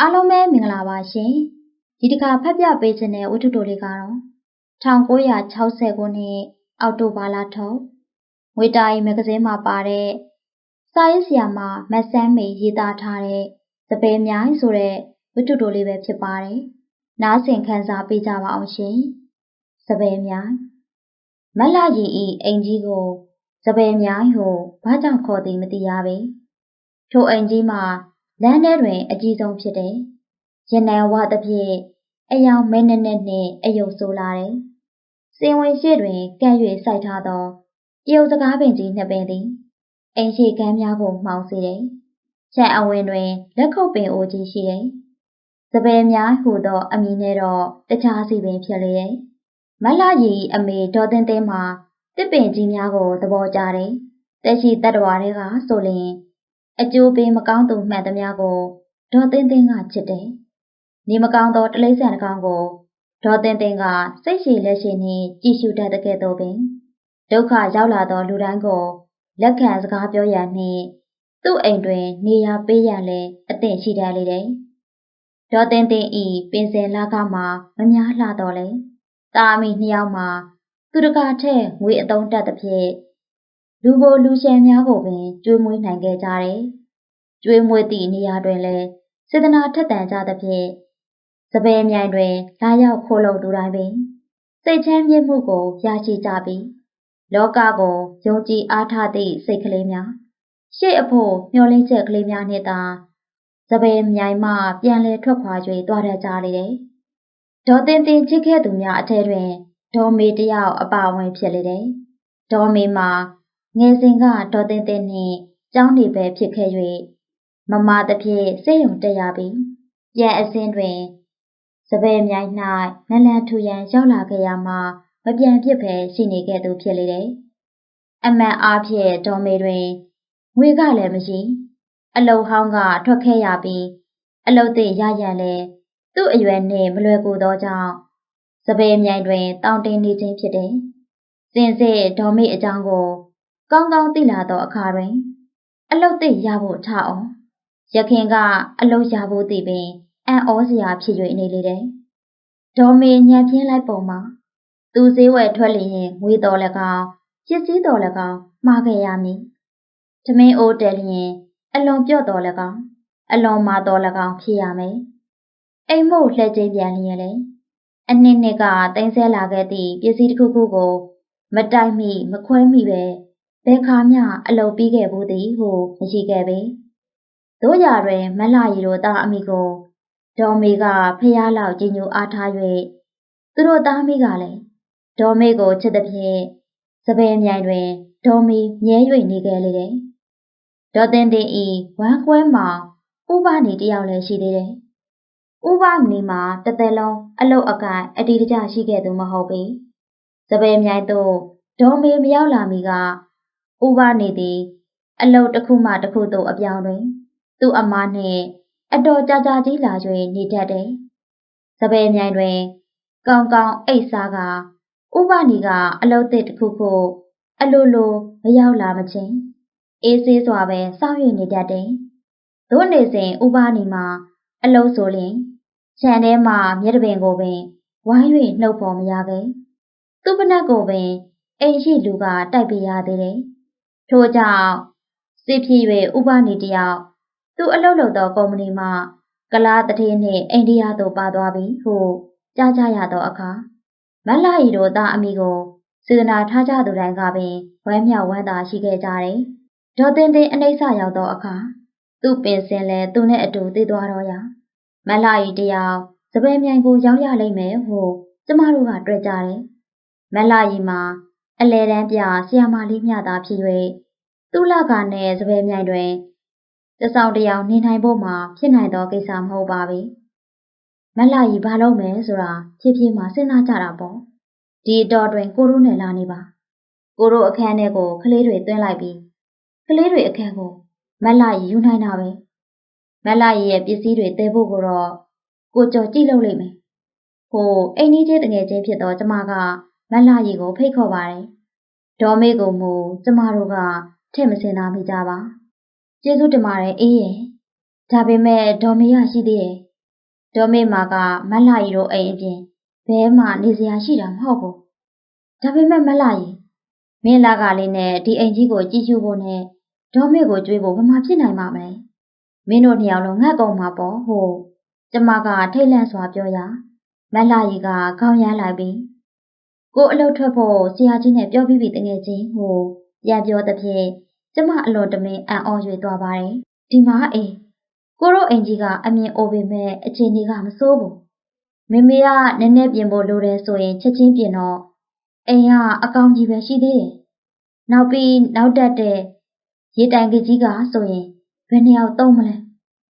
အားလုံးပဲမင်္ဂလာပါရှင်ဒီတစ်ခါဖတ်ပြပေးခြင်းတဲ့ဝတ္ထုတိုလေးကတော့1960ခုနှစ်အောက်တိုဘာလထုတ်ငွေတာရီမဂ္ဂဇင်းမှာပါတဲ့စာရေးဆရာမမတ်ဆန်းမေရေးသားထားတဲ့စပယ်မြိုင်ဆိုတဲ့ဝတ္ထုတိုလေးပဲဖြစ်ပါတယ်နားဆင်ခန်းစားပေးကြပါအောင်ရှင်စပယ်မြိုင်မလရီဤအိမ်ကြီးကိုစပယ်မြိုင်ဟုဘာကြောင့်ခေါ်သည်မသိရပေထိုအိမ်ကြီးမှာ လမ်းထဲတွင် အကြီးဆုံးဖြစ်တယ်။ရနံဝသဖြင့်အယောင်မဲနဲ့နဲ့နှင့်အယုတ်ဆိုလာတယ်။စင်ဝင်ရှိတွင်ကန့်၍စိုက်ထားသောတရုတ်စကားပင်ကြီးနှစ်ပင်သည်အိမ်ရှိကမ်းများကိုမှောင်စေတယ်။ခြံအဝင်တွင်လက်ခုပ်ပင်အိုကြီးရှိတယ်။စပယ်များဟူသောအမည်နဲ့တော့တခြားစီပင်ဖြစ်လေတယ်။မလရီအမေဒေါ်တင်တင်မှာတစ်ပင်ကြီးများကိုသဘောကျတယ်။တက်ရှိတတ္တဝါတွေကဆိုလျင် အကျိုးပေးမကောင်းသူမှန်သမျှကိုဒေါ်သိန်းသိန်းကချစ်တယ်။နေမကောင်းသောတလိษံတစ်ကောင်ကိုဒေါ်သိန်းသိန်းကစိတ်ရှိလက်ရှိနှင့်ကြည်ရှုတတ်တဲ့ကဲ့သို့ပင်ဒုက္ခရောက်လာသောလူတိုင်းကိုလက်ခံစကားပြောရန်နှင့်သူ့အိမ်တွင် နေရာပေးရန်လည်းအသင့်ရှိတတ်လေတယ်။ဒေါ်သိန်းသိန်းဤပင်စင်လာကမှမများလှတော့လေ။တာအမိနှစ်ယောက်မှသူတကာထက်ငွေအတုံးတက်သဖြင့် လူကိုလူရှယ်များကိုပင်ကျွေးမွေးနိုင်ခဲ့ကြတယ်။ကျွေးမွေးသည့်နေရာတွင်လည်းစေတနာထက်သန်ကြသဖြင့်စပယ်မြိုင်တွင်လာရောက်ခိုးလုံသူတိုင်းပင်စိတ်ချမ်းမြေ့မှုကိုရရှိကြပြီးလောကကိုယုံကြည်အားထားသည့်စိတ်ကလေးများရှေ့အဖို့မျှော်လင့်ချက်ကလေးများနှင့်သာစပယ်မြိုင်မှပြန်လည်ထွက်ခွာ၍တွားတတ်ကြလေတယ်။ဒေါ်တင်တင်ချစ်ခဲ့သူများအထက်တွင်ဒေါ်မေတယောက်အပါဝင်ဖြစ်လေတယ်။ဒေါ်မေမှာ ငယ်စဉ်ကဒေါ်သိန်းသိန်းနှင့်ကျောင်းနေပဲဖြစ်ခဲ့၍မမသဖြင့်စိတ်ယုံတက်ရပြီးပြန်အစင်းတွင်စပယ်မြိုင်၌နလန်ထူရန်ရောက်လာခဲ့ရမှမပြန်ပြစ်ပဲရှိနေခဲ့သူဖြစ်လေတယ်။အမှန်အားဖြင့်ဒေါ်မေတွင်ငွေကလည်းမရှိအလုတ်ဟောင်းကထွက်ခဲ့ရပြီးအလုတ်သိရရန်လဲသူ့အရွယ်နှင့်မလွယ်ကူသောကြောင့်စပယ်မြိုင်တွင်တောင်းတင်းနေခြင်းဖြစ်တယ်။စင်စစ်ဒေါ်မေအကြောင်းကို ကောင်းကောင်းသိလာသောအခါတွင်အလုတ်သိရဖို့ထအောင်ရခင်ကအလုတ်ရဖို့သိပင်အံ့ဩစရာဖြစ်၍နေလေတယ်။ဒေါ်မေညံပြင်းလိုက်ပုံမှာသူစည်းဝယ်ထွက်လျင်ငွေတော်၎င်းပစ္စည်းတော်၎င်းမှားခဲ့ရမည်။သမင်းအိုးတယ်လျင် အလွန်ပြော့တော်၎င်းအလွန်မာတော်၎င်းဖြစ်ရမယ်။အိမ်မို့လှည့်ကျင်းပြန်လျင်လေအနှစ်နှစ်ကတင်းဆဲလာခဲ့သည့်ပစ္စည်းတစ်ခုခုကို မတိုက်မိမခွဲမိပဲ ဘယ်ခါမျှအလုပ်ပြီးခဲ့ဘူးသည်ဟုမရှိခဲ့ပေ။တို့ရာတွင်မလှရီတို့သားအမိကိုဒေါ်မေကဖျားလောက်ကြီးညိုအားထား၍သူတို့သားမိကလည်းဒေါ်မေကိုချစ်သည်ဖြင့်စပယ်မြိုင်တွင်ဒေါ်မီမြဲ၍နေခဲ့လေတယ်။ဒေါ်တင်တင်ဤဝမ်းခွဲမှာဥပနေတယောက်လည်းရှိသေးတယ်။ဥပနေမှာတသက်လုံးအလုတ်အကိုင်အတီးတကျရှိခဲ့သူမဟုတ်ပေ။စပယ်မြိုင်သို့ဒေါ်မေမရောက်လာမီက ဦးပါနေသည် အလုတ်တစ်ခုမှတစ်ခုသို့အပြောင်းတွင် သူ့အမားနှင့်အတော်ကြာကြာကြီးလာ၍နေတတ်တယ်။စပယ်မြိုင်တွင် ကောင်းကောင်းအိတ်စားကဥပနီကအလုတ်သစ်တစ်ခုခုအလိုလိုမရောက်လာမချင်းအေးဆေးစွာပဲစောင့်ရနေတတ်တယ်။သို့နေစဉ်ဥပနီမှာအလုတ်ဆိုရင်ခြံထဲမှာမြက်တပင်ကိုပင်ဝိုင်း၍နှုတ်ဖော်မရခဲ့။သူ့ပနက်ကိုပင်အိမ်ရှိလူကတိုက်ပေးရသေးတယ်။ ထို့ကြောင့်စစ်ဖြစ်၍ဥပနေတယောက်သူအလုပ်လုပ်သောကုမ္ပဏီမှကလားတထေးနှင့်အိန္ဒိယသို့ပါသွားပြီဟုကြားကြရသောအခါမလှရီတို့သားအမိကိုစေတနာထားကြသူတိုင်းကပင်ဝမ်းမြောက်ဝမ်းသာရှိခဲ့ကြတယ်။ဒေါ်တင်တင်အနှိမ့်ဆရောက်သောအခါသူ့ပင်စင်လဲသူနဲ့အတူတည်သွားတော့ရာမလှရီတယောက်စပယ်မြိုင်ကိုရောက်ရလိမ့်မယ်ဟုကျမတို့ကတွေ့ကြတယ်။မလှရီမှာ အလဲတန်းပြဆီယာမာလေးမျှသာဖြစ်၍သူ့လကနဲ့စပယ်မြိုင်တွင်တဆောင်တယောင်နေနိုင်ဖို့မှာဖြစ်နိုင်သောကိစ္စမဟုတ်ပါဘူး။မလှကြီးဘာလုပ်မယ်ဆိုတာဖြည်းဖြည်းမှစဉ်းစားကြတာပေါ့။ဒီအတော်တွင်ကိုတို့နဲ့လာနေပါ။ကိုတို့အခန်းထဲကိုကလေးတွေသွင်းလိုက်ပြီးကလေးတွေအခန်းကိုမလှကြီးယူနိုင်တာပဲ။မလှကြီးရဲ့ပစ္စည်းတွေတဲဖို့ကိုတော့ကိုကျော်ကြည့်လို့လိမ့်မယ်။ဟိုအိမ်ကြီးချင်းတငယ်ချင်းဖြစ်တော့ကျမက မလှရီကိုဖိတ်ခေါ်ပါတယ်။ဒေါ်မေကိုမူကျမတို့ကထည့်မစင်သားမိကြပါ။ကျေးဇူးတင်ပါတယ်အေးရဲ့။ဒါပေမဲ့ဒေါ်မေရရှိသေးရဲ့ဒေါ်မေမာကမလှရီတို့အိမ်အပြင်ဘဲမှနေစရာရှိတာမဟုတ်ဘူးဒါပေမဲ့မလှရီမင်းလာကလေးနဲ့ဒီအိမ်ကြီးကိုကြည့်ရှုဖို့နဲ့ဒေါ်မေကိုကြွေးဖို့ဘာမှဖြစ်နိုင်မှာမလဲမင်းတို့နှစ်ယောက်လုံးငတ်ကုန်မှာပေါ့ဟိုကျမကထိတ်လန့်စွာပြောရမလှရီကခေါင်းရမ်းလိုက်ပြီး ကိုအလုပ်ထွက်ဖို့ဆရာကြီးနဲ့ပြောပြီးပြီတကယ်ချင်းဟိုပြန်ပြောတဲ့ဖြင့်ကျမအလွန်တမင်အံ့ဩ၍သွားပါတယ်ဒီမှာအေးကိုတို့အိမ်ကြီးကအမြင်အိုပေမဲ့အခြေအနေကမဆိုးဘူးမေမေကနည်းနည်းပြင်ဖို့လိုတယ်ဆိုရင်ချက်ချင်းပြင်တော့အိမ်ကအကောင်ကြီးပဲရှိသေးတယ်နောက်ပြီးနောက်တက်တဲ့ရေတိုင်ကကြီးကဆိုရင်ဘယ်နှစ်ယောက်သုံးမလဲ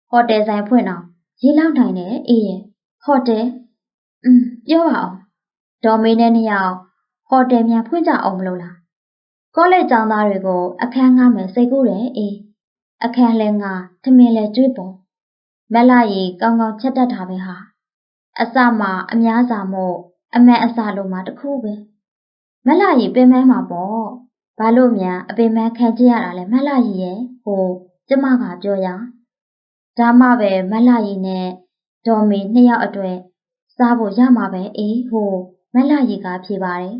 ဟိုတယ်ဆိုင်ဖွင့်အောင်ရေလောက်နိုင်တယ်အေးရဲ့ဟိုတယ်อืมပြောပါအောင် ဒေါ်မေနဲ့နှစ်ယောက်ဟိုတယ်များဖွင့်ကြအောင်မလို့လားကောလိပ်ကျောင်းသားတွေကို အခန်းငှားမယ်စိတ်ကူးတယ်အေးအခန်းလဲငါထမင်းလဲကျွေးပေါ်မက်လာရီကောင်းကောင်းချက်တတ်တာပဲဟာအစမှအများစာမို့အမန်အစာလိုမှတခုပဲမက်လာရီပင်မမှာပေါ့ဘာလို့များအပင်မခံကြရတာလဲမက်လာရီရဲ့ဟိုကျမကပြောရဒါမှပဲမက်လာရီနဲ့ဒေါ်မေနှစ်ယောက်အတွက်စားဖို့ရမှာပဲအေးဟို မက်လာရီကဖြေပါတယ်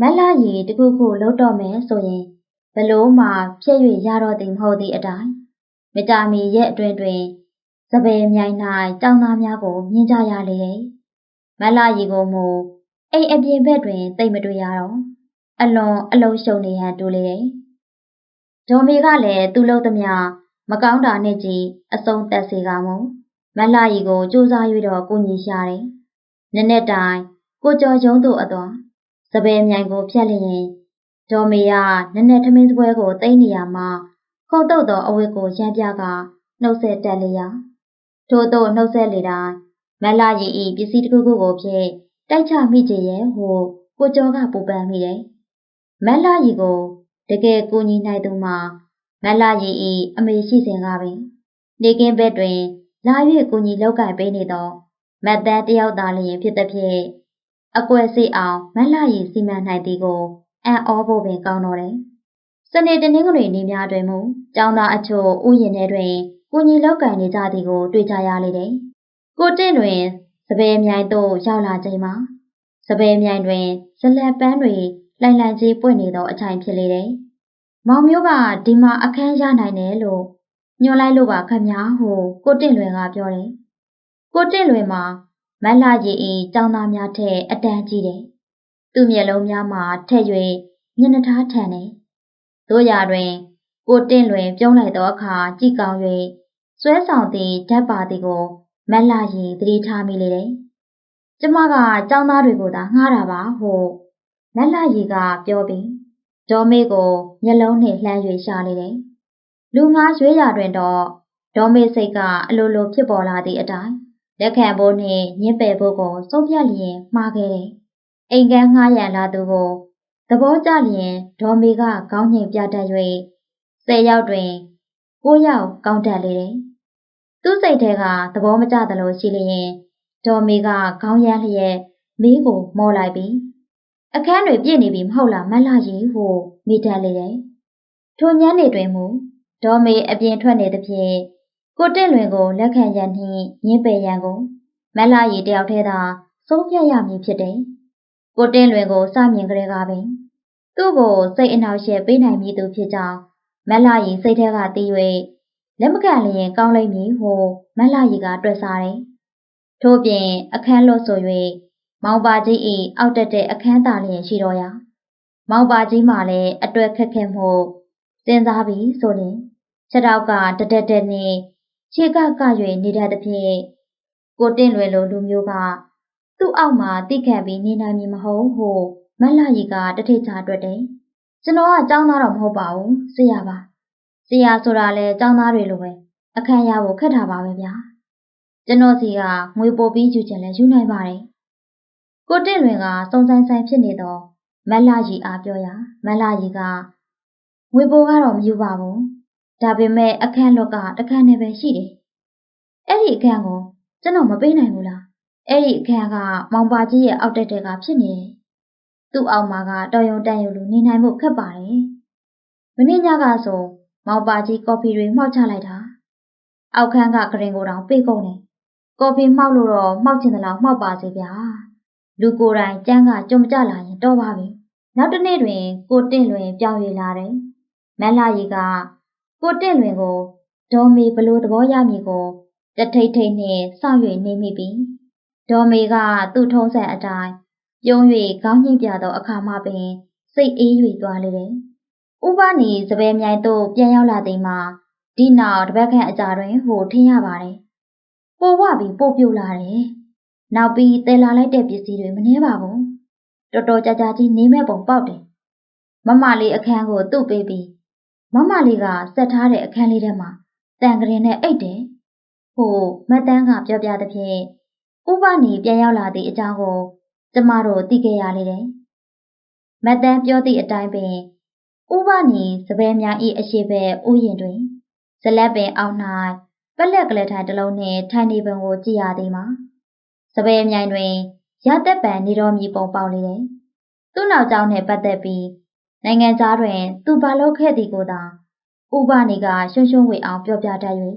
မက်လာရီတခုခုလုံးတော့မယ်ဆိုရင်ဘလို့မှဖြည့်၍ရတော့သည်မဟုတ်သည့်အတိုင်းမတာမီရဲ့အတွင်တွင်စပယ်မြိုင်၌တောင်းသားများကိုမြင်ကြရလေတယ်။မလာရီကိုမူအိမ်အပြင်ဘက်တွင်တိတ်မတွေ့ရတော့အလွန်အလုံးရှုံနေဟန်တူလေတယ်။ဒေါ်မေကလည်းသူ့လို့သမျှမကောင်းတာနဲ့ကြီးအစုံတက်စေကမူမလာရီကိုစူးစား၍တော့ကိုညီရှာတယ်။နည်းနည်းတိုင် ကိုကျော်ကျုံတို့အတော်စပယ်မြိုင်ကိုဖြတ်လျင်ဒေါ်မေကနည်းနည်းထမင်းစပွဲကိုတိတ်နေရမှာခုတ်တုတ်သောအဝတ်ကိုရမ်းပြကနှုတ်ဆက်တက်လျာထို့သောနှုတ်ဆက်လေတိုင်းမလာရီဤပစ္စည်းတစ်ခုခုကိုဖြင့်တိုက်ချမိကြရဲ့ဟုကိုကျော်ကပူပန်မိတယ်မလာရီကိုတကယ်ကိုညီနိုင်သူမှာမလာရီဤအမေရှိစဉ်ကပင်နေကင်းဘက်တွင် လာ၍ကိုညီလောက်ကင်ပေးနေသောမတ်တန်းတယောက်သားလျင်ဖြစ်သည်ဖြင့် အကွယ်စိအောင်မလာရီစီမံနိုင်သည်ကိုအံ့ဩဖို့ပင်ကောင်းတော်တယ်။စနေတနင်္ဂနွေနေ့များတွင်မူကျောင်းသားအချို့ဥယျာဉ်ထဲတွင်ကိုကြီးလောက်ကန်နေကြသည်ကိုတွေ့ကြရလေတယ်။ကိုတင့်တွင်စပယ်မြိုင်သို့ရောက်လာချိန်မှာစပယ်မြိုင်တွင်ဇလက်ပန်းတွေလှိုင်လှိုင်ကြီးပွင့်နေသောအချိုင်ဖြစ်လေတယ်။မောင်မျိုးကဒီမှာအခန်းရနိုင်တယ်လို့ညွှန်လိုက်လို့ပါခမညာဟုကိုတင့်လွင်ကပြောတယ်။ကိုတင့်လွင်မှာ မတ်လာကြီးဤတောင်းသားများထက်အတန်းကြီးတယ်သူ့မျက်လုံးများမှာထက်၍မျက်နှာထားထန်တယ်။တို့ရာတွင် ကိုတင့်လွင်ပြုံးလိုက်သောအခါကြည့်ကောင်း၍ဆွဲဆောင်သည့်ဓာတ်ပါသည်ကိုမက်လာရင်သတိထားမိလေတယ်။ကျမကចောင်းသားတွေကိုသာငှားတာပါဟုမက်လာရီကပြောပြီးဒေါ်မေကိုမျက်လုံးနှင့်လှမ်း၍ရှာလေတယ်။လူငါရွေးရတွင်တော့ဒေါ်မေစိတ်ကအလိုလိုဖြစ်ပေါ်လာသည့်အတိုင်း လက်ခံဖို့နှင့်ညှင်းပယ်ဖို့ကိုစိုးပြလျင်မှားခဲ့တယ်။အိမ်ကန်းငှားရန်လာသူကိုသဘောကျလျင်ဒေါ်မေကခေါင်းငိမ်ပြတတ်၍ဆယ်ယောက်တွင်ကိုးယောက်ကောင်းတတ်လေတယ်။သူ့စိတ်ထဲကသဘောမကျသလိုရှိလျင်ဒေါ်မေကခေါင်းရမ်းလျက်မီးကိုမော်လိုက်ပြီးအခန်းတွေပြည့်နေပြီမဟုတ်လားမလှကြီးဟုမိတတ်လေတယ်။ထိုညနေတွင်မူဒေါ်မေအပြင်ထွက်နေသဖြင့် ကိုတင့်လွင်ကိုလက်ခံရန်နှင့်ညင်းပယ်ရန်ကိုမလှကြီးတယောက်ထဲသာစိုးပြတ်ရမည်ဖြစ်တယ်။ကိုတင်းလွင်ကိုစမြင်ကြတဲ့ကပင်သူ့ကိုစိတ်အနှောက်အယှက်ပေးနိုင်မည်သူဖြစ်ကြောင်းမက်လာရီစိတ်ထဲကသိ၍လက်မကန်လျင်ကောင်းလိမ့်မည်ဟုမက်လာရီကတွက်စားတယ်။ထို့ပြင်အခန်းလွတ်ဆို၍မောင်ပါကြီး၏အောက်တက်တဲ့အခန်းသာလျင်ရှိတော်ရာမောင်ပါကြီးမှလည်းအတွက်ခက်ခဲမှုစဉ်းစားပြီးဆိုရင်ခြေထောက်ကတတက်တက်နှင့် ခြေကက၍နေတတ်သဖြင့်ကိုတင့်လွယ်လိုလူမျိုးကသူ့အောက်မှာတိခံပြီးနေနိုင်မည်မဟုတ်ဟုမက်လာရီကတထိတ်ချတွက်တယ်။ကျွန်တော်ကចောင်းသားတော့မဟုတ်ပါဘူး။ဆရာပါ။ဆရာဆိုတာလဲចောင်းသားတွေလိုပဲအခမ်းရဖို့ခက်တာပါပဲဗျာ။ကျွန်တော်စီကငွေပို့ပြီးယူချင်လဲယူနိုင်ပါတယ်။ကိုတင့်လွင်ကစုံဆိုင်ဆိုင်ဖြစ်နေတော့မက်လာရီအားပြောရမက်လာရီကငွေပို့ကတော့မယူပါဘူး။ ဒါပေမဲ့အခန်းလွတ်ကတခန်းနဲ့ပဲရှိတယ်။အဲ့ဒီအခန်းကိုကျွန်တော်မပေးနိုင်ဘူးလားအဲ့ဒီအခန်းကမောင်ပါကြီးရဲ့အောက်တက်တဲ့ကဖြစ်နေတယ်။သူ့အောက်မှာကတော်ရုံတန်ရုံလိုနေနိုင်မှုခက်ပါတယ်။မနေ့ညကဆိုမောင်ပါကြီးကော်ဖီတွေမှောက်ချလိုက်တာ။အောက်ခန်းကကရင်ကိုတောင်ပေးကုန်တယ်ကော်ဖီမှောက်လို့တော့မှောက်ချင်သလားမှောက်ပါစေဗျာလူကိုယ်တိုင်ကြမ်းကကြုံကြလာရင်တော့ပါပြီနောက်တစ်နေ့တွင်ကိုတင့်လွင်ပြောင်းရလာတယ်မက်လာရီက ကိုတင့်လွင်ကိုဒေါ်မေဘလို့သဘောရမည်ကိုတထိတ်ထိတ်နှင့်စောင့်၍နေမိပြီဒေါ်မေကသူ့ထုံးစံအတိုင်းပြုံး၍ခေါင်းညှိပြသောအခါမှပင်စိတ်အေး၍သွားလေတယ်ဥပနီစပယ်မြိုင်သို့ပြန်ရောက်လာသည်မှာဒီနောက်တစ်ပတ်ခန့်အကြာတွင်ဟိုထင်းရပါတယ်ပိုဝပြီးပို့ပြုတ်လာတယ်နောက်ပြီးတည်လာလိုက်တဲ့ပစ္စည်းတွေမနှဲပါဘူးတော်တော်ကြာကြာကြီးနေမဲ့ပုံပေါက်တယ်မမလေးအခန်းကိုသူ့ပေးပြီး မမလေးကဆက်ထားတဲ့အခန်းလေးထဲမှာတန်ကရင်နဲ့အိတ်တယ်ဟိုမတ်တန်းကပြောပြသဖြင့်ဥပနီပြန်ရောက်လာသည့်အကြောင်းကိုကျမတို့သိခဲ့ရလေတယ်မတ်တန်းပြောသည့်အတိုင်းပင်ဥပနီစပယ်များ၏အရှိဘဲဥယျင်တွင်ဇလက်ပင်အောက်၌ပက်လက်ကလေးထိုင်တစ်လုံးနှင့်ထိုင်နေပုံကိုကြည့်ရသည်မှာစပယ်မြိုင်တွင်ရသက်ပံနေတော်မူပုံပေါက်လေတယ်။သူ့နောက်ကျောင်းနှင့်ပတ်သက်ပြီး နိုင်ငံသားတွင် သူဘာလုပ်ခဲ့သည်ကိုသာဥပနီကရှုံရှုံဝေအောင်ပြောပြတတ်၍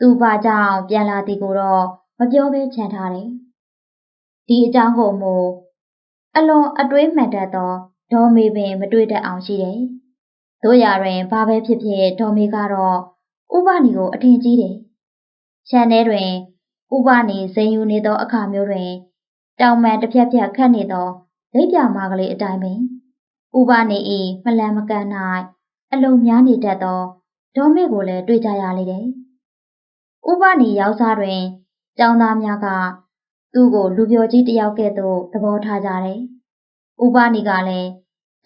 သူဘာကြောင့်ပြန်လာသည်ကိုတော့မပြောဘဲခြံထားတယ်။ဒီအကြောင်းကိုမို့အလွန်အတွေးမှန်တတ်သောဒေါ်မေပင်မတွေ့တတ်အောင်ရှိတယ်။တို့ရတွင်ဘာပဲဖြစ်ဖြစ်ဒေါ်မေကတော့ဥပနီကိုအထင်ကြီးတယ်။ခြံထဲတွင် ဥပနီစိန်ယူနေသောအခါမျိုးတွင်တောင်မှန်တစ်ဖြက်ဖြက်ခတ်နေသောလက်ပြမာကလေးအတိုင်းပင် ဥပနီ၏မလန်မကန်၌အလုံးများနေတတ်သောဒေါ်မေကိုလည်းတွေ့ကြရလေတယ်။ဥပနီရောက်စားတွင်ကျောင်းသားများကသူ့ကိုလူပြောကြီးတယောက်ကဲ့သို့သဘောထားကြတယ်။ဥပနီကလည်း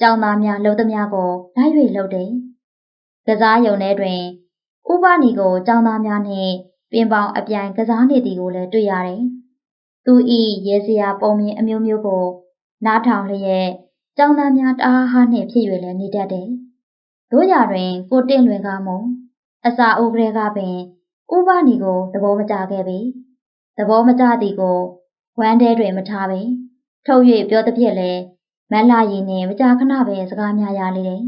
ကျောင်းသားများလှုပ်သမျှကိုလိုက်၍လှုပ်တယ်။ကစားယုံထဲတွင်ဥပနီကိုကျောင်းသားများနှင့်ပင်ပေါင်အပြိုင်ကစားနေသည်ကိုလည်းတွေ့ရတယ်။သူဤရဲစရာပုံမြင်အမျိုးမျိုးကိုနားထောင်လျက် ကျောင်းသားများတအားဟာနှင့်ဖြစ်၍လည်းနေတတ်တယ်။တို့ရတွင် ကိုတင့်လွင်ကမုံအစာအိုးကလေးကပင်ဥပနီကိုသဘောမကျခဲ့ပေ။သဘောမကျသည်ကိုဝမ်းထဲတွင်မထားပေ။ထုတ်၍ပြောသည်ဖြင့်လည်းမက်လာရီနှင့်မကြာခဏပဲစကားများရလေတယ်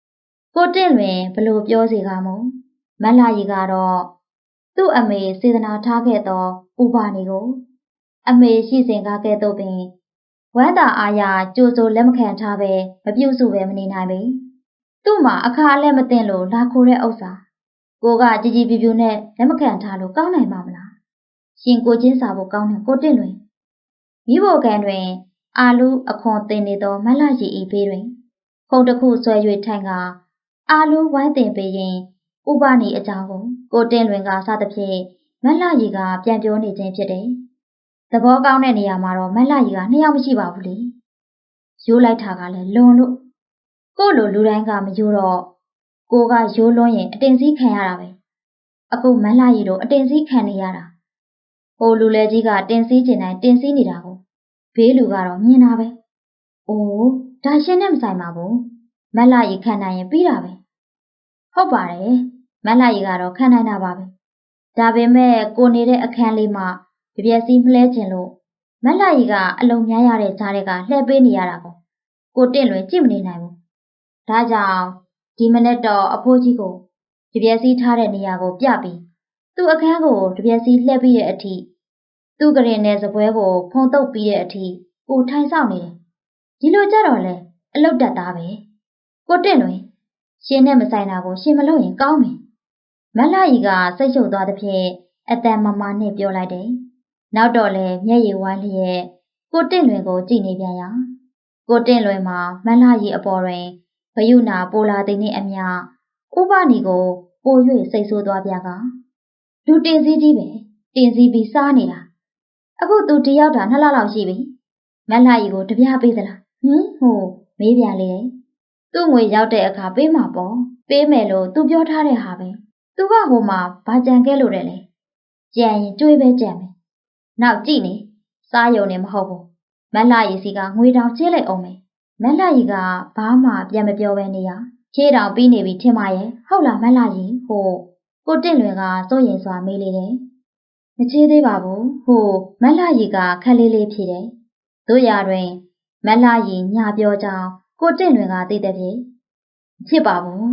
။ကိုတင့်လွင်ဘလို့ပြောစီကမုံမက်လာရီကတော့သူ့အမေစေတနာထားခဲ့သောဥပနီကို အမေရှိစဉ်ကားကဲ့သို့ပင် ဝမ်းသာအားရကြိုးစိုးလက်မခံထားပဲမပြုတ်စုပဲမနေနိုင်ပေသူ့မှာအခါအလက်မသိလို့လာခိုးတဲ့ဥစ္စာကိုကကြည်ကြည်ပြူပြူနဲ့လက်မခံထားလို့ကောင်းနိုင်ပါမလားရှင်ကိုချင်းစာဖို့ကောင်းတယ်ကိုတင့်လွင်မိဖို့ကန်တွင် အာလူအခွန်တင်နေသောမလှရီဤဘေးတွင် ခုံတစ်ခုဆွဲ၍ထိုင်ကအာလူဝိုင်းတင်ပေးရင်ဥပနီအကြောင်းကိုကိုတင်လွင်ကစသဖြင့်မက်လာရီကပြန်ပြောနေခြင်းဖြစ်တယ်။ သဘောကောင်းတဲ့နေရာမှာတော့မက်လာရီကနှစ်ယောက်မရှိပါဘူးလေ။ရိုးလိုက်တာကလည်းလွန်လို့ကို့လိုလူတိုင်းကမရိုးတော့ကိုကရိုးလွန်းရင်အတင်စည်းခံရတာပဲ။အခုမက်လာရီတို့အတင်စည်းခံနေရတာ။ဟိုလူလဲကြီးကတင်စည်းကျင်တိုင်းတင်စည်းနေတာကိုဘေးလူကတော့မြင်တာပဲ။အိုးဒါရှင်းနဲ့မဆိုင်ပါဘူး။မက်လာရီခံနိုင်ရင်ပြီးတာပဲ။ဟုတ်ပါတယ်မက်လာရီကတော့ခံနိုင်တာပါပဲဒါပေမဲ့ကိုနေတဲ့အခန်းလေးမှာ ပြပြစီးမလဲခြင်းလို့မက်လာရီကအလုံများရတဲ့ကြားတွေကလှည့်ပေးနေရတာပေါ့ကိုတင့်လွင်ကြည့်မနေနိုင်ဘူးဒါကြောင့်ဒီမနေ့တော့အဖိုးကြီးကိုပြပြစီးထားတဲ့နေရာကိုပြပြီးသူ့အခန်းကိုတပြက်စီးလှည့်ပြီးတဲ့အထိသူ့ကရင်နဲ့စပွဲကိုဖုံတုပ်ပြီးတဲ့အထိကိုထိုင်ဆောင်နေတယ်ဒီလိုကြတော့လေအလုတ်တက်သားပဲကိုတင့်လွင်ရှင်နဲ့မဆိုင်တာကိုရှင်မလုပ်ရင်ကောင်းမယ်မလှရီကစိတ်ရှုပ်သွားသဖြင့်အတန်မမနဲ့ပြောလိုက်တယ်။ နောက်တော့လဲမျက်ရည်ဝိုင်းလျက်ကိုတင့်လွင်ကိုကြည့်နေပြန်ရ။ကိုတင့်လွင်မှာမလှရီအပေါ်တွင်ဘယုနာပိုလာသိနှင့်အမျှဥပနီကိုပို၍စိတ်ဆိုးသွားပြကလူတင်စည်းကြီးပဲတင်စည်းပြီးစားနေတာအခုသူတယောက်တာနှစ်လလောက်ရှိပြီမလှရီကိုတပြားပေးသလားဟင်ဟိုမေးပြန်လေသူ့ငွေရောက်တဲ့အခါပေးမှာပေါ့ပေးမယ်လို့သူပြောထားတဲ့ဟာပဲသူကဟိုမှာဘာကြံခဲ့လို့တယ်လဲကြံရင်တွေးပဲကြံမယ် နောက်ကြည့်နေစားယုံနေမဟုတ်ဘူးမက်လာရီစီကငွေတောင်ချေးလိုက်အောင်မယ်မက်လာရီကဘာမှပြန်မပြောဘဲနေရချေးတောင်ပြီးနေပြီထင်ပါရဲ့ဟုတ်လားမက်လာရီဟိုကိုတင့်လွင်ကစိုးရင်စွာမေးလေတယ်မချေးသေးပါဘူးဟိုမက်လာရီကခက်လေးလေးဖြေတယ်တို့ရတွင်မက်လာရီညပြောကြောင်းကိုတင့်လွင်ကသိတဲ့ဖြေဖြစ်ပါဘူး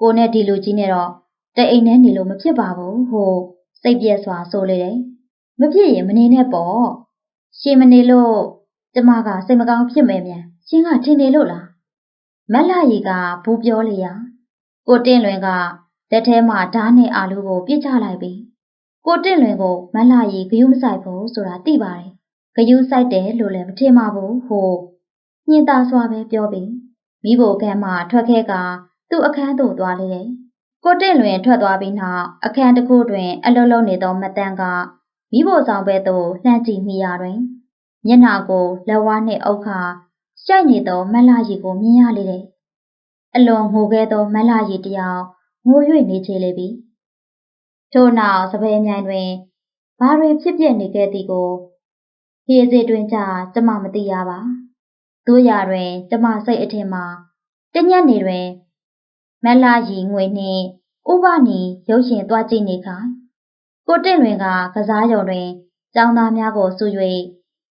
ကိုနဲ့ဒီလူကြီးနဲ့တော့တအိမ်နဲ့နေလို့မဖြစ်ပါဘူးဟိုစိတ်ပြက်စွာဆိုလေတယ် မဖြစ်ရင်မနေနဲ့ပေါ့ရှင်မနေလို့ကျမကစိတ်မကောင်းဖြစ်မယ်မြန်ရှင်ကထင်နေလို့လားမက်လာရီကဘူးပြောလေရာကိုတင့်လွင်ကလက်ထဲမှာဓာတ်နဲ့အာလူကိုပြစ်ချလိုက်ပြီးကိုတင့်လွင်ကိုမက်လာရီဂယုမဆိုင်ဘူးဆိုတာသိပါတယ်ဂယုဆိုင်တယ်လို့လည်းမထင်ပါဘူးဟိုညင်သာစွာပဲပြောပြီးမိဘကမ်းမှာထွက်ခဲ့ကသူ့အခန်းသို့သွားလေတယ်ကိုတင့်လွင်ထွက်သွားပြီးနောက်အခန်းတစ်ခုတွင်အလုံးလုံးနေသောမတန်က မိဖို့ဆောင်ဘက်သို့လှမ်းကြည့်မိရာတွင်မျက်နှာကိုလက်ဝါးနှင့်အုပ်ခါရှိုက်နေသောမက်လာရီကိုမြင်ရလေတယ်။အလွန်ငိုခဲ့သောမက်လာရီတယောက်ငို၍နေချေလေပြီ။ထို့နောက်စပယ်မြိုင်တွင်ဘာတွေဖြစ်ပျက်နေခဲ့သည်ကိုဟေစီတွင်ကြကျမမသိရပါ။တို့ရတွင်ကျမစိတ်အထင်မှာတညက်နေတွင်မက်လာရီငွေနှင့်ဥပနီရုပ်ရှင်သွားကြည့်နေခိုင် ကိုတင့်လွင်ကကစားရုံတွင်ចောင်းသားများကိုစု၍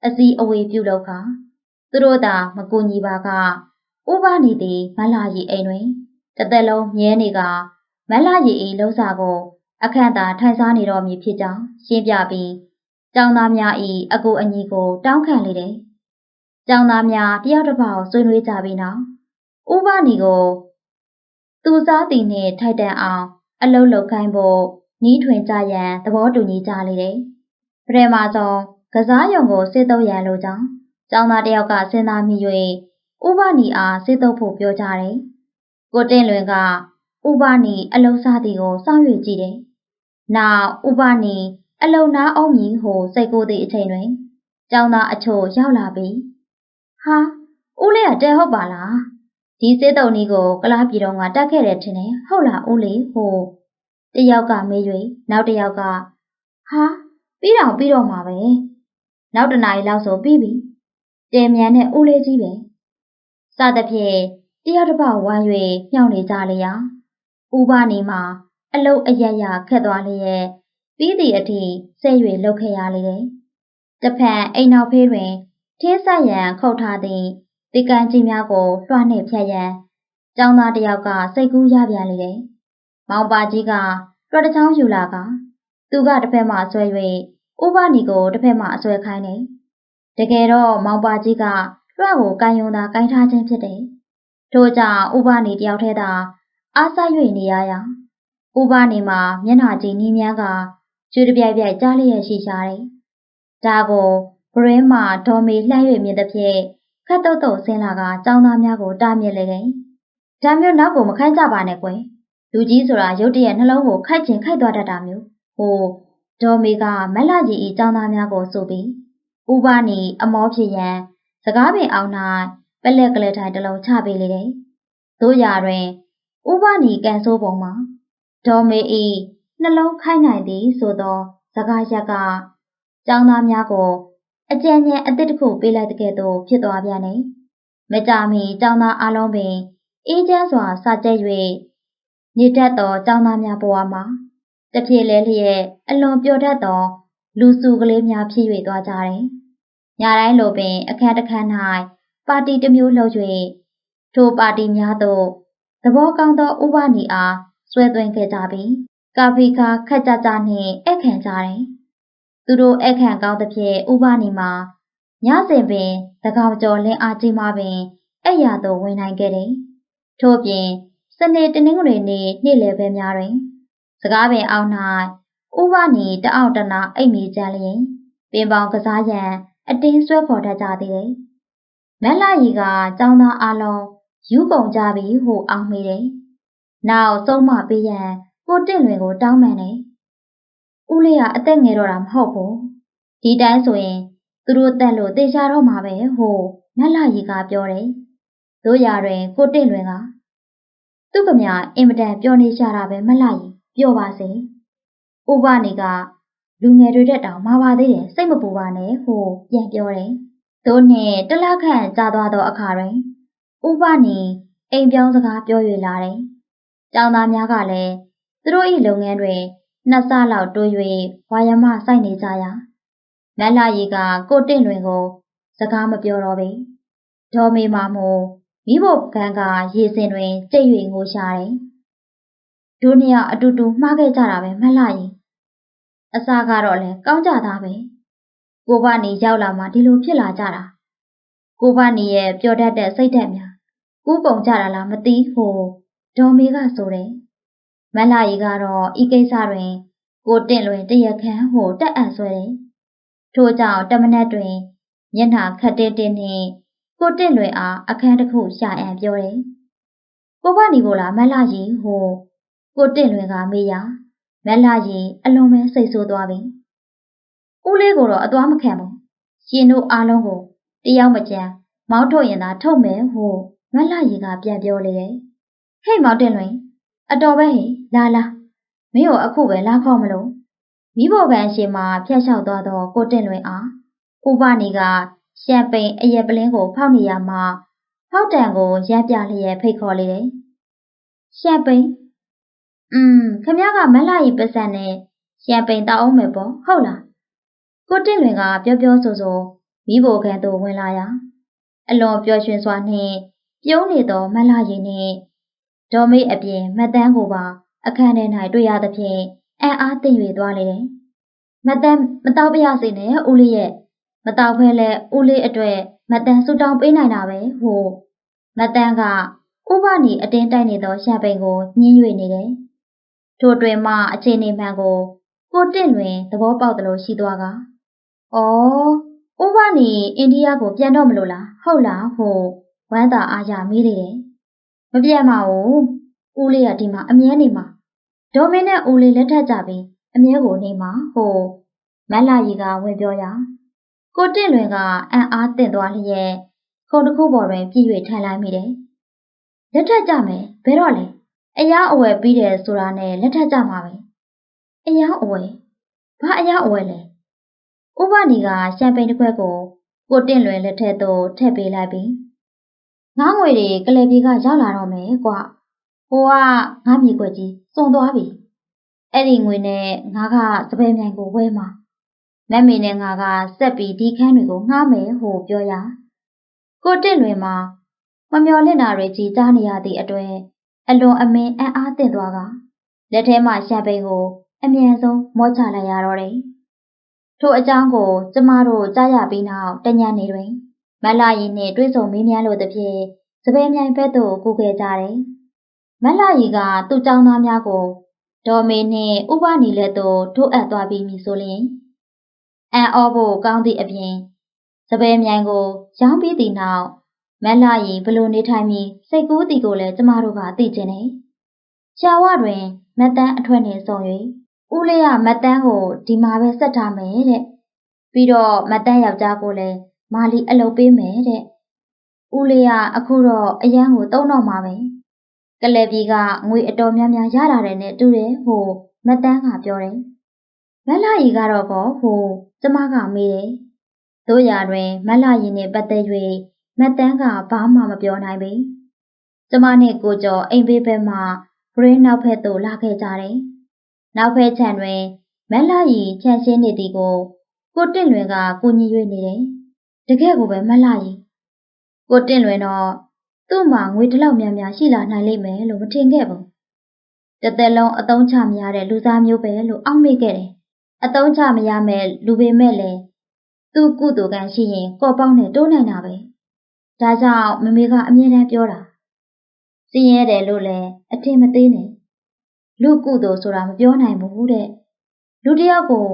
အစည်းအဝေးပြုလုပ်ခါသူတို့သာမကူညီပါကဥပနီသည်မလာရီအိမ်တွင်တစ်သက်လုံးမြဲနေကမလာရီ၏လှုပ်စာကို အခန့်သာထိုင်စားနေတော်မူဖြစ်ကြောင်းရှင်းပြပြီးចောင်းသားများ၏အကူအညီကို တောင်းခံလေတယ်။ចောင်းသားများတယောက်တစ်ပေါက်ဆွေးနွေးကြပြီးနောက်ဥပနီကိုသူစားသည်နှင့်ထိုက်တန်အောင် အလုတ်လောက်ခိုင်းဖို့ နီးထွင်ကြရန်သဘောတူညီကြလေတယ်။ပထမဆုံးကစားရုံကိုစေတုပ်ရန်လိုကြောင်းကျောင်းသားတယောက်ကစဉ်းစားမိ၍ဥပနီအားစေတုပ်ဖို့ပြောကြတယ်။ကိုတင်လွင်ကဥပနီအလုံးစားသည်ကိုစောင့်၍ကြည့်တယ်။နောက်ဥပနီအလုံးနာအောင်မည်ဟုစိတ်ကိုသည့်အချိန်တွင်ကျောင်းသားအချို့ရောက်လာပြီးဟာဦးလေးကတဲဟုတ်ပါလားဒီစေတုပ်နီးကိုကလားပြည်တော်ကတက်ခဲ့တယ်ထင်တယ်ဟုတ်လားဦးလေးဟို တယောက်ကမေး၍နောက်တယောက်ကဟာပြီးတော့ပြီးတော့မှာပဲနောက်တနားရီလောက်ဆိုပြီးပြီတဲမြန်နဲ့ဦးလေးကြီးပဲစသဖြင့်တယောက်တစ်ပေါက်ဝိုင်း၍ညှောင်းနေကြလေရာဥပနေမှာအလုတ်အရရခက်သွားလျက်ပြီးသည့်အထိဆဲ၍လှုပ်ခဲ့ရလေတယ်တဖန်အိမ်နောက်ဖေးတွင်ထင်းဆက်ရန်ခုတ်ထားသည့်ဒီကံကြီးများကိုလွှမ်းနှင့်ဖြတ်ရန်ကျောင်းသားတယောက်ကစိတ်ကူးရပြန်လေတယ် မောင်ပါကြီးကတော်တချောင်းယူလာကသူကတစ်ဖက်မှဆွဲ၍ဥပနီကိုတစ်ဖက်မှအဆွဲခိုင်းတယ်။တကယ်တော့မောင်ပါကြီးကလွှတ်ကိုကိုင်ယုံသာကိုင်ထားခြင်းဖြစ်တယ်။ထို့ကြောင့်ဥပနီတယောက်တည်းသာအားဆိုင်၍နေရရာဥပနီမှာမျက်နှာကြည်နီးများကကျွေးတပြိုက်ပြိုက်ကြားလျက်ရှိရှာတယ်။ဒါကိုဘရင်းမှာဒေါ်မေလှမ်း၍မြင်သဖြင့်ခတ်တုတ်တုတ်ဆင်းလာကចောင်းသားများကိုတားမြစ်လေတယ်။ဒါမျိုးနောက်ကိုမခိုင်းကြပါနဲ့ကွယ်။ လူကြီးဆိုတာရုတ်တရက်နှလုံးကိုခိုက်ချင်ခိုက်သွားတတ်တာမျိုး။ဟိုဒေါ်မေကမက်လာကြီး၏ចောင်းသားများကိုဆိုပြီးဥပနီအမောဖြစ်ရန်စကားပင်အောင်၌ပလက်ကလေးထိုင်တစ်လုံးချပေးလေတယ်။တို့ရာတွင်ဥပနီကန်ဆိုးပုံမှာဒေါ်မေ၏နှလုံးခိုက်နိုင်သည်ဆိုသောစကားရက်ကចောင်းသားများကိုအကြံဉာဏ်အသစ်တစ်ခုပေးလိုက်တဲ့ကဲ့သို့ဖြစ်သွားပြန်တယ်။မကြမီចောင်းသားအလုံးပင်အေးချမ်းစွာစာကျက်၍ နေတတ်သောចောင်းသားများဘဝမှာတဖြည်းလဲလျက်အလွန်ပျော်တတ်သော လူစုကလေးများဖြစ်၍သွားကြတယ်။ညတိုင်းလိုပင်အခန်းတစ်ခန်း၌ပါတီတစ်မျိုးလှုပ်၍ထိုပါတီများသို့သဘောကောင်းသောဥပနီအားဆွဲသွင်းခဲ့ကြပြီးကာဖီခါခက်ကြကြနှင့်အခန့်ကြတယ်။သူတို့အခန့်ကောင်းသဖြင့်ဥပနီမှာညစဉ်ပင်သကောင်ကျော်လင်းအားကြီးမှပင်အဲ့ရသို့ဝင်နိုင်ခဲ့တယ်။ထို့ပြင် စနေတနင်္ဂနွေနေ့နေ့လယ်ပဲများတွင် စကားပင်အောက်၌ဥပနီတအောက်တနာအိတ်မီကြလျင်ပင်ပေါင်ကစားရန်အတင်းဆွဲခေါ်တတ်ကြသေးတယ်။မက်လာရီကចောင်းသားအလုံးယူကုန်ကြပြီဟုအောင်းမိတယ်။နောက်ဆုံးမပေးရန်ကိုတင့်လွင်ကိုတောင်းပန်တယ်။ဦးလေးကအသက်ငယ်တော့တာမဟုတ်ဘူး။ဒီတိုင်းဆိုရင်သူတို့တက်လို့တေချာတော့မှာပဲဟုမက်လာရီကပြောတယ်။တို့ရာတွင်ကိုတင့်လွင်က သူ့ကမြအင်မတန်ပြောနေကြတာပဲမက်လာရီပြောပါစေ။ဥပနေကလူငယ်တွေတက်တောင်မှာပါသေးတယ်စိတ်မပူပါနဲ့ဟုပြန်ပြောတယ်။သို့နှင့်တလခန့်ကြာသွားသောအခါတွင်ဥပနေအိမ်ပြောင်းစကားပြော၍လာတယ်။ကျောင်းသားများကလည်းသူတို့၏လုပ်ငန်းတွေနှစ်ဆလောက်တိုး၍ဝါယမစိုက်နေကြရာမက်လာရီကကိုတင့်လွင်ကို စကားမပြောတော့ပေ။ဒေါ်မေမာမို့ မိဖို့ကန်းကရေစင်တွင်ကြိတ်၍ငိုရှာတယ်။ဒုနှစ်ယောက်အတူတူမှားခဲ့ကြတာပဲမလှရင်အစားကတော့လည်းကောင်းကြတာပဲကိုဘနီရောက်လာမှဒီလိုဖြစ်လာကြတာကိုဘနီရဲ့ပျော်တတ်တဲ့စိတ်ဓာတ်များကူးပုံကြတာလားမသိဟိုဒေါ်မေကဆိုတယ်မလာရီကတော့ဤကိစ္စတွင် ကိုတင့်လွင်တရခမ်းဟိုတက်အံ့ဆွဲတယ်ထို့ကြောင့်တမနက်တွင်မျက်နှာခက်တင်းတင်းနှင့် ကိုတင့်လွင်အားအခန်းတစ်ခုရှာအံပြောတယ်ကိုဘနီကိုလားမလာရီဟိုကိုတင့်လွင်ကမေးရမက်လာရင်အလွန်ပဲစိတ်ဆိုးသွားပြီ။ဦးလေးကိုတော့အသွားမခံဘူး။ရှင်တို့အားလုံးကိုတယောက်မကြမ်းမောင်းထုတ်ရင်သာထုတ်မယ်ဟိုမက်လာရင်ကပြန်ပြောလေတယ်။ဟေ့မောင်တင်လွင်အတော်ပဲဟေ့လာလာမင်းကိုအခုပဲလာခေါ်မလို့မိဘကန်ရှင်မှာဖျက်လျှောက်သွားတော့ကိုတင်လွင်အားဥပနီက ရှမ်ပိန်အရက်ပလင်းကို ဖောက်နေရမှာဖောက်တံကိုရမ်းပြလျက်ဖိတ်ခေါ်လေတယ်။ရှမ်ပိန်อืมခမရကမလာရီပစံနဲ့ရှမ်ပိန်တောက်အောင်မယ်ပေါ့ဟုတ်လားကိုတင့်လွင်ကပြောပြောဆိုဆိုမိဘခန်းသို့ဝင်လာရာအလွန်ပျော်ရွှင်စွာနှင့်ပြုံးနေသောမလာရီနှင့်ဒေါ်မေးအပြင်မတ်တန်းကိုပါအခန်းထဲ၌တွေ့ရသဖြင့်အံ့အားသင့်၍သွားလေတယ်မတ်တန်းမတောက်ပြရစေနဲ့ဦးလေးရဲ့ မတောက်ဖဲလဲဦးလေးအတွက်မတ်တန်းဆူတောင်းပေးနိုင်တာပဲဟိုမတ်တန်းကဥပနီအတင်းတိုက်နေသောရှမ်ပိန်ကိုညှင်း၍နေတယ်ထိုတွင်မှအခြေအနေမှန်ကိုကိုတင့်တွင်သဘောပေါက်သလိုရှိသွားက။အော်ဥပနီအိန္ဒိယကိုပြန်တော့မလို့လားဟုတ်လားဟိုဝမ်းသာအားရမေးလေတယ်။မပြန်ပါဘူး။ဦးလေးကဒီမှာအမြဲနေမှာဒေါ်မင်းနဲ့ဦးလေးလက်ထပ်ကြပြီးအမြဲကိုနေမှာဟိုမက်လာကြီးကဝင်ပြောရ ကိုတင့်လွင်ကအံ့အားသင့်သွားလျက်ခုံတစ်ခုပေါ်တွင်ပြည့်၍ထိုင်လိုက်မိတယ်။လက်ထပ်ကြမယ်ဘယ်တော့လဲအယောင်အဝယ်ပြီးတယ်ဆိုတာနဲ့လက်ထပ်ကြမှာပဲအယောင်အဝယ်ဘာအယောင်အဝယ်လဲဥပနီကရှမ်ပိန်တစ်ခွက်ကိုကိုတင့်လွယ်လက်ထက်သို့ထည့်ပေးလိုက်ပြီးငါးငွေတွေကလေးပြေကရောက်လာတော့မယ်ကွာဟိုကငါးမြေခွက်ကြီးစုံသွားပြီအဲ့ဒီငွေနဲ့ငါကစပယ်မြိုင်ကိုဝဲမှာ မက်မီနဲ့ငါကဆက်ပြီးဒီခန်းတွေကိုငှားမယ်ဟိုပြောရကိုတင့်လွင်မှာမမျော်လင့်တာတွေကြီးကြားနေရသည့်အတွက်အလွန်အမင်းအံ့အားသင့်သွားကလက်ထဲမှရှာပိန်ကို အမြန်ဆုံးမောချလိုက်ရတော့တယ်။ထိုအကြောင်းကိုကျမတို့ကြားရပြီးနောက်တညနေတွင်မလာရီနှင့်တွေ့ဆုံမေးမြန်းလို့တဖြင့်စပယ်မြိုင်ဘက်သို့ကူခဲ့ကြတယ်။မလာရီကသူ့เจ้าသားများကိုဒေါ်မေနှင့်ဥပနီလက်သို့ထိုးအပ်သွားပြီးပြီဆိုလျင် အန်အောဖို့ကောင်းသည့်အပြင်စပယ်မြိုင်ကို ရောင်းပြီးသည့်နောက်မက်လာရီဘလို့နေထိုင်ပြီးစိတ်ကူးတီကိုလည်းကျမတို့ကသိချင်တယ်။ရှားဝတွင်မက်တန်းအထွက်နေဆုံ၍ဦးလေးကမက်တန်းကိုဒီမှာပဲဆက်ထားမယ်တဲ့။ပြီးတော့မက်တန်းယောက်ျားကိုလည်းမာလီအလုပ်ပေးမယ်တဲ့။ဦးလေးကအခုတော့အရန်ကိုတုံးတော့မှာပဲ။ကလေးပြည်ကငွေအတော်များများရလာတယ်နဲ့တူတယ်ဟိုမက်တန်းကပြောတယ်။ မက်လာရီကတော့ကောဟိုကျမကမေးတယ်။တို့ရတွင်မက်လာရီနှင့်ပတ်သက်၍မတ်တန်းကဘာမှမပြောနိုင်ပေ။ကျမနဲ့ကိုကျော်အိမ်ဘေးဘက်မှဂရင်းနောက်ဘက်သို့လာခဲ့ကြတယ်။နောက်ဘက်ခြံတွင်မက်လာရီခြံရှင်းနေသည်ကိုကိုတင့်လွင်ကကိုညီ၍နေတယ်။တကယ်ကိုပဲမက်လာရီကိုတင့်လွင်တော့သူ့မှာငွေတလောက်များများရှိလာနိုင်လိမ့်မယ်လို့မထင်ခဲ့ဘူး။တစ်သက်လုံးအသုံးချမရတဲ့လူသားမျိုးပဲလို့အောက်မေ့ခဲ့တယ်။ အသုံးချမရမဲ့လူပေမဲ့လည်းသူ့ကုသိုလ်ကံရှိရင်ကော့ပေါင်းနဲ့တိုးနိုင်တာပဲ။ဒါကြောင့်မမေကအမြဲတမ်းပြောတာစင်းရဲတယ်လို့လည်းအထင်မသေးနဲ့လူကုသိုလ်ဆိုတာမပြောနိုင်ဘူးတဲ့လူတယောက်ကို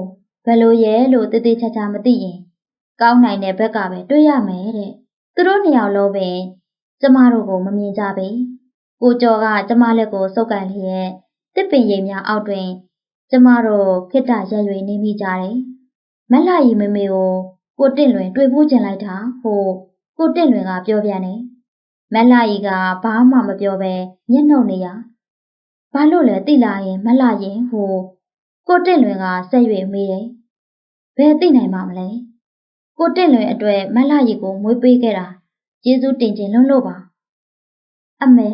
ဘယ်လိုရဲလို့တည်တည်ချာချာမသိရင်ကောင်းနိုင်တဲ့ဘက်ကပဲတွေးရမယ်တဲ့သူတို့နှစ်ယောက်လုံးပင်ကျမတို့ကိုမမြင်ကြပေကိုကျော်ကကျမလက်ကိုစုပ်ကန်လျက်တစ်ပင်ရိပ်များအောက်တွင် ကျမတို့ခိတ္တရက်ရွေနေမိကြတယ်မက်လာရီမမေကိုကိုတင့်လွင် တွေ့ဖို့ကျင်လိုက်တာဟိုကိုတင့်လွင်ကပြောပြန်တယ်။မက်လာရီကဘာမှမပြောဘဲမျက်နှုတ်နေရ။ဘာလို့လဲသိလာရင်မက်လာရင်ဟိုကိုတင့်လွင်ကဆက်၍မေးတယ်။ဘယ်သိနိုင်မှာမလဲ။ကိုတင့်လွင်အတွက်မက်လာရီကိုမွေးပေးခဲ့တာကျေးဇူးတင်ခြင်းလွန်းလို့ပါ။အမေ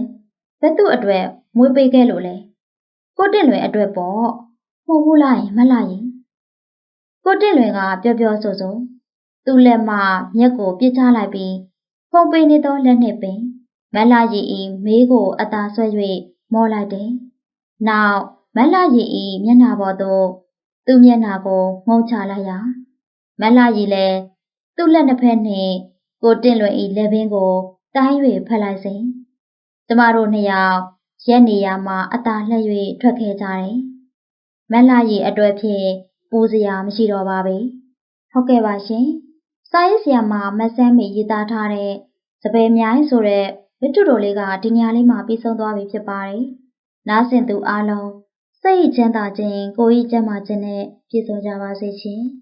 ဘယ်သူ့အတွက်မွေးပေးခဲ့လို့လဲ။ကိုတင့်လွင်အတွက်ပေါ့။ မဟုတ်ဘူးလားမက်လာရီ။ကိုတင့်လွင်ကပြောပြောဆိုဆိုသူ့လက်မှမျက်ကိုပြစ်ချလိုက်ပြီးဖုံးပေးနေသောလက်နှင့်ပင်မက်လာရီ၏မေးကိုအသာဆွဲ၍မောလိုက်တယ်။နောက်မက်လာရီ၏မျက်နှာပေါ်သို့သူ့မျက်နှာကိုမှုတ်ချလိုက်ရာမလှကြီးလည်းသူ့လက်နှစ်ဖက်နှင့်ကိုတင့်လွင်ဤလက်ပင်ကိုတိုင်း၍ဖက်လိုက်စဉ်ကျမတို့နှစ်ယောက်ရက်နေရမှအသာလှည့်၍ထွက်ခဲ့ကြတယ်။ မလှကြီးအတွက်ဖြင့်ပူစရာမရှိတော့ပါပဲ။ဟုတ်ကဲ့ပါရှင်။စာရေးဆရာမမဆန်းမီရေးသားထားတဲ့စပယ်မြိုင်းဆိုတဲ့ဝတ္ထုတော်လေးကဒီညလေးမှာပြီးဆုံးသွားပြီဖြစ်ပါတယ်။နားဆင်သူအားလုံးစိတ်ချမ်းသာခြင်းကိုယ်ဤကျန်းမာခြင်းနဲ့ပြည့်စုံကြပါစေရှင်။